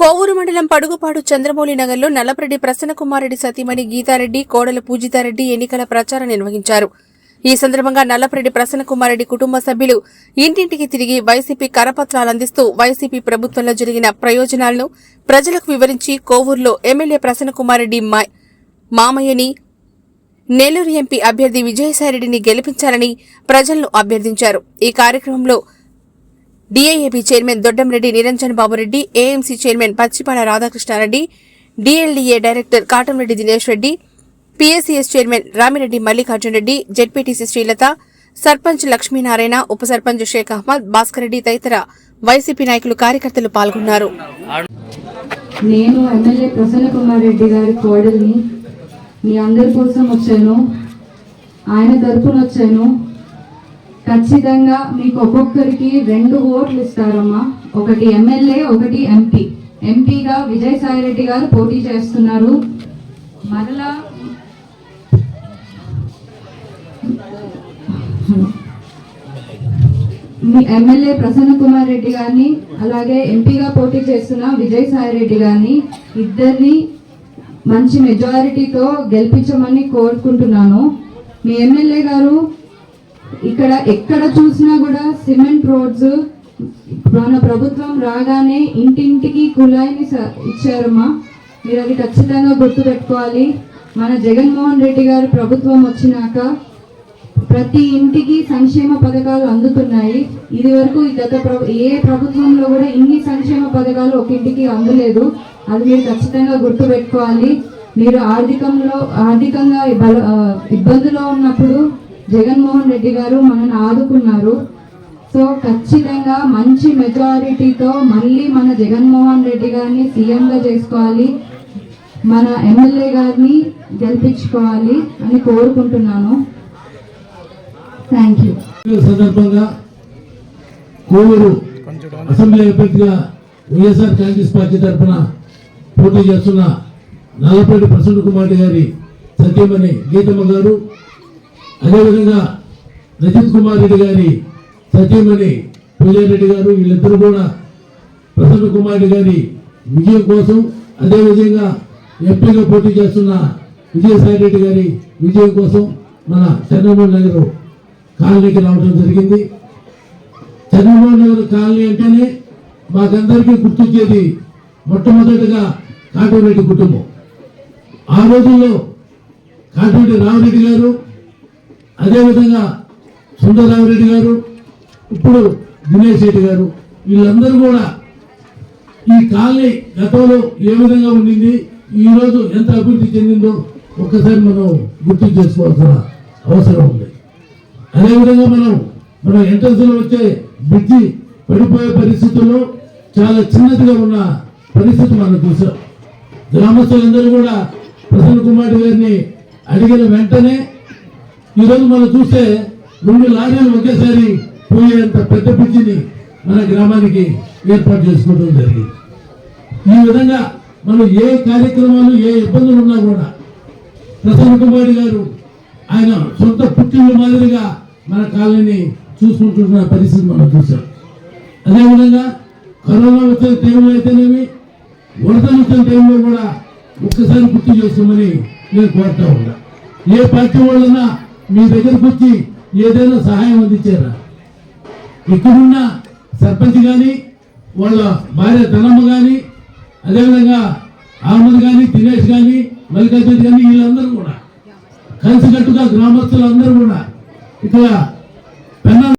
కోవూరు మండలం పడుగుపాడు చంద్రమౌళి నగర్లో నల్లపరెడ్డి ప్రసన్నకుమారెడ్డి సతీమణి గీతారెడ్డి కోడల పూజితారెడ్డి ఎన్నికల ప్రచారం నిర్వహించారు. ఈ సందర్భంగా నల్లపరెడ్డి ప్రసన్నకుమారెడ్డి కుటుంబ సభ్యులు ఇంటింటికి తిరిగి వైసీపీ కరపత్రాలు అందిస్తూ వైసీపీ ప్రభుత్వంలో జరిగిన ప్రయోజనాలను ప్రజలకు వివరించి కోవూరులో ఎమ్మెల్యే ప్రసన్నకుమారెడ్డి మా- మామయ్యని నెల్లూరు ఎంపీ అభ్యర్థి విజయసాయిరెడ్డిని గెలిపించాలని ప్రజలను అభ్యర్థించారు. ఈ కార్యక్రమంలో DIAB chairman Doddamreddy Niranjan Baburreddy AMC chairman Pachipada Radhakrishnareddy DLDA director Katamreddy Dinesh Reddy PSCS chairman Ramireddy Mallikarjun Reddy ZPTC Srilatha sarpanch Lakshminarayana ఉప సర్పంచ్ షేక్ అహ్మద్ భాస్కర్ రెడ్డి తదితర వైసీపీ నాయకులు కార్యకర్తలు పాల్గొన్నారు. నేను ఎమ్మెల్యే ప్రసన్న కుమార్ రెడ్డి గారి కోడల్ని మీ అందరి కోసం వచ్చాను. ఆయన తరపున వచ్చాను. ఖచ్చితంగా మీకు ఒక్కొక్కరికి రెండు ఓట్లు ఇస్తారమ్మా. ఒకటి ఎమ్మెల్యే ఒకటి ఎంపీ. ఎంపీగా విజయసాయి రెడ్డి గారు పోటీ చేస్తున్నారు. మరలా మీ ఎమ్మెల్యే ప్రసన్న కుమార్ రెడ్డి గారిని అలాగే ఎంపీగా పోటీ చేస్తున్న విజయసాయి రెడ్డి గారిని ఇద్దరిని మంచి మెజారిటీతో గెలిపించమని కోరుకుంటున్నాను. మీ ఎమ్మెల్యే గారు ఇక్కడ ఎక్కడ చూసినా కూడా సిమెంట్ రోడ్స్ మన ప్రభుత్వం రాగానే ఇంటింటికి కుళాయిని స- ఇచ్చారమ్మా. మీరు అది ఖచ్చితంగా గుర్తుపెట్టుకోవాలి మన జగన్మోహన్ రెడ్డి గారు ప్రభుత్వం వచ్చినాక ప్రతి ఇంటికి సంక్షేమ పథకాలు అందుతున్నాయి. ఇది వరకు ఈ గత ఏ ప్రభుత్వంలో కూడా ఇన్ని సంక్షేమ పథకాలు ఒక ఇంటికి అందలేదు. అది మీరు ఖచ్చితంగా గుర్తుపెట్టుకోవాలి మీరు ఆర్థికంలో ఆర్థికంగా ఇబ్బందిలో ఉన్నప్పుడు జగన్మోహన్ రెడ్డి గారు మనల్ని ఆదుకున్నారు. సో ఖచ్చితంగా మంచి మెజారిటీతో మళ్ళీ మన జగన్మోహన్ రెడ్డి గారిని సీఎంగా చేసుకోవాలి. మన ఎమ్మెల్యే గారిని గెలిపించుకోవాలి అని కోరుకుంటున్నాను. థ్యాంక్ యూ సందర్భంగా కోవూరు అసెంబ్లీ అభ్యర్థిగా వైఎస్ఆర్ కాంగ్రెస్ పార్టీ తరఫున పోటీ చేస్తున్న నల్లపల్లి ప్రసన్న కుమార్ గారి సత్యమణి గీతమ్మ గారు అదేవిధంగా రజిత్ కుమార్ రెడ్డి గారి సత్యమణి పూజారెడ్డి గారు వీళ్ళిద్దరూ కూడా ప్రసన్న కుమార్ రెడ్డి గారి విజయం కోసం అదేవిధంగా ఎంపీగా పోటీ చేస్తున్న విజయసాయి రెడ్డి గారి విజయం కోసం మన చంద్రబాబు నగర్ కాలనీకి రావడం జరిగింది. చంద్రబాబు నగర్ కాలనీ అంటేనే మాకందరికీ గుర్తొచ్చేది మొట్టమొదటిగా కాటూరెడ్డి కుటుంబం. ఆ రోజుల్లో కాటూరెడ్డి రామరెడ్డి గారు అదేవిధంగా సుందరరామరెడ్డి గారు ఇప్పుడు దినేష్ రెడ్డి గారు వీళ్ళందరూ కూడా ఈ కాలనీ గతంలో ఏ విధంగా ఉండింది ఈ రోజు ఎంత అభివృద్ధి చెందిందో ఒక్కసారి మనం గుర్తు చేసుకోవాల్సిన అవసరం ఉంది. అదేవిధంగా మనం మన ఎంట్రన్స్లో వచ్చే బ్రిడ్జి పడిపోయే పరిస్థితుల్లో చాలా చిన్నదిగా ఉన్న పరిస్థితి మనం చూసాం. గ్రామస్తులందరూ కూడా ప్రసన్న కుమార్ గారిని అడిగిన వెంటనే ఈరోజు మనం చూస్తే రెండు లారీలు ఒకేసారి పోయేంత పెద్ద పిచ్చిని మన గ్రామానికి ఏర్పాటు చేసుకోవడం జరిగింది. ఈ విధంగా మనం ఏ కార్యక్రమాలు ఏ ఇబ్బందులు ఉన్నా కూడా ప్రసన్న కుమారి గారు ఆయన సొంత పుట్టిన మాదిరిగా మన కాలనీ చూసుకుంటున్న పరిస్థితి మనం చూసాం అదేవిధంగా కరోనా వచ్చిన టైంలో అయితేనేమి వరదలు వచ్చిన టైంలో కూడా ఒక్కసారి గుర్తు చేస్తామని నేను కోరుతా ఉన్నా. ఏ పార్టీ వాళ్ళన్నా మీ దగ్గరకు వచ్చి ఏదైనా సహాయం అందించారా? ఇక్కడున్న సర్పంచ్ కానీ వాళ్ళ భార్య ధనమ్మ కానీ అదేవిధంగా అహ్మద్ కానీ దినేష్ కానీ మల్లికార్జున్ కానీ వీళ్ళందరూ కూడా కలిసికట్టుగా గ్రామస్తులందరూ కూడా ఇక్కడ పెన్నా